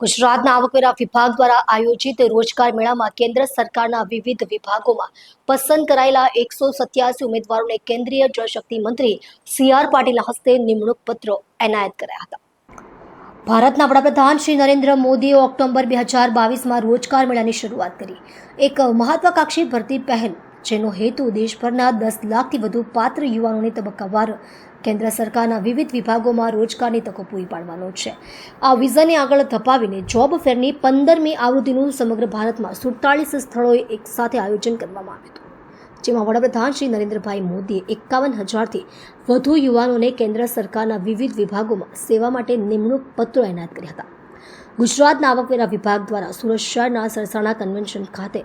ગુજરાતના આવકવેરા વિભાગ દ્વારા આયોજિત રોજગાર મેળામાં કેન્દ્ર સરકારના વિવિધ વિભાગોમાં પસંદ કરાયેલા એકસો સત્યાસી ઉમેદવારોને કેન્દ્રીય જળશક્તિ મંત્રી સી આર પાટીલના હસ્તે નિમણૂક પત્રો એનાયત કર્યા હતા. ભારતના વડાપ્રધાન શ્રી નરેન્દ્ર મોદીએ ઓક્ટોબર બે હજાર બાવીસમાં રોજગાર મેળાની શરૂઆત કરી. એક મહત્વાકાંક્ષી ભરતી પહેલ જેનો હેતુ દેશભરના દસ લાખથી વધુ પાત્ર યુવાનોને તબક્કાવાર કેન્દ્ર સરકારના વિવિધ વિભાગોમાં રોજગારની તકો પૂરી પાડવાનો છે. આ વિઝનને આગળ ધપાવીને જોબ ફેરની પંદરમી આવૃત્તિનું સમગ્ર ભારતમાં સુડતાલીસ સ્થળોએ એકસાથે આયોજન કરવામાં આવ્યું હતું. જેમાં વડાપ્રધાન શ્રી નરેન્દ્રભાઈ મોદીએ એકાવન હજારથી વધુ યુવાનોને કેન્દ્ર સરકારના વિવિધ વિભાગોમાં સેવા માટે નિમણૂક પત્રો એનાયત કર્યા હતા. ગુજરાતના આવકવેરા વિભાગ દ્વારા સુરત શહેરના સરસાણા કન્વેન્શન ખાતે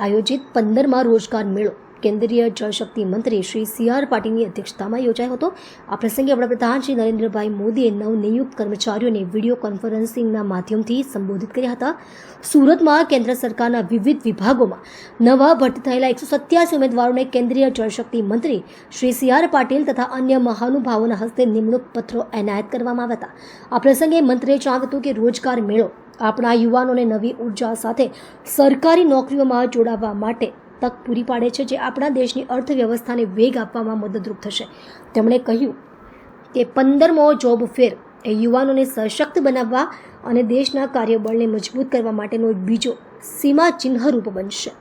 આયોજિત પંદરમાં રોજગાર મેળો. કેન્દ્રીય જળશક્તિ મંત્રી શ્રી સી આર પાટીલની અધ્યક્ષતામાં યોજાયો હતો. આ પ્રસંગે વડાપ્રધાન શ્રી નરેન્દ્રભાઈ મોદીએ નવનિયુક્ત કર્મચારીઓને વીડિયો કોન્ફરન્સિંગના માધ્યમથી સંબોધિત કર્યા હતા. સુરતમાં કેન્દ્ર સરકારના વિવિધ વિભાગોમાં નવા ભરતી થયેલા એકસો સત્યાસી ઉમેદવારોને કેન્દ્રીય જળશક્તિ મંત્રી શ્રી સી આર પાટીલ તથા અન્ય મહાનુભાવોના હસ્તે નિમણૂક પત્રો એનાયત કરવામાં આવ્યા હતા. આ પ્રસંગે મંત્રીએ જણાવ્યું હતું કે રોજગાર મેળો આપણા યુવાનોને નવી ઊર્જા સાથે સરકારી નોકરીઓમાં જોડાવા માટે તક પૂરી પાડે છે, જે આપણા દેશની અર્થવ્યવસ્થાને વેગ આપવામાં મદદરૂપ થશે. તેમણે કહ્યું કે પંદરમો જોબ ફેર એ યુવાનોને સશક્ત બનાવવા અને દેશના કાર્યબળને મજબૂત કરવા માટેનો એક બીજો સીમાચિહ્નરૂપ બનશે.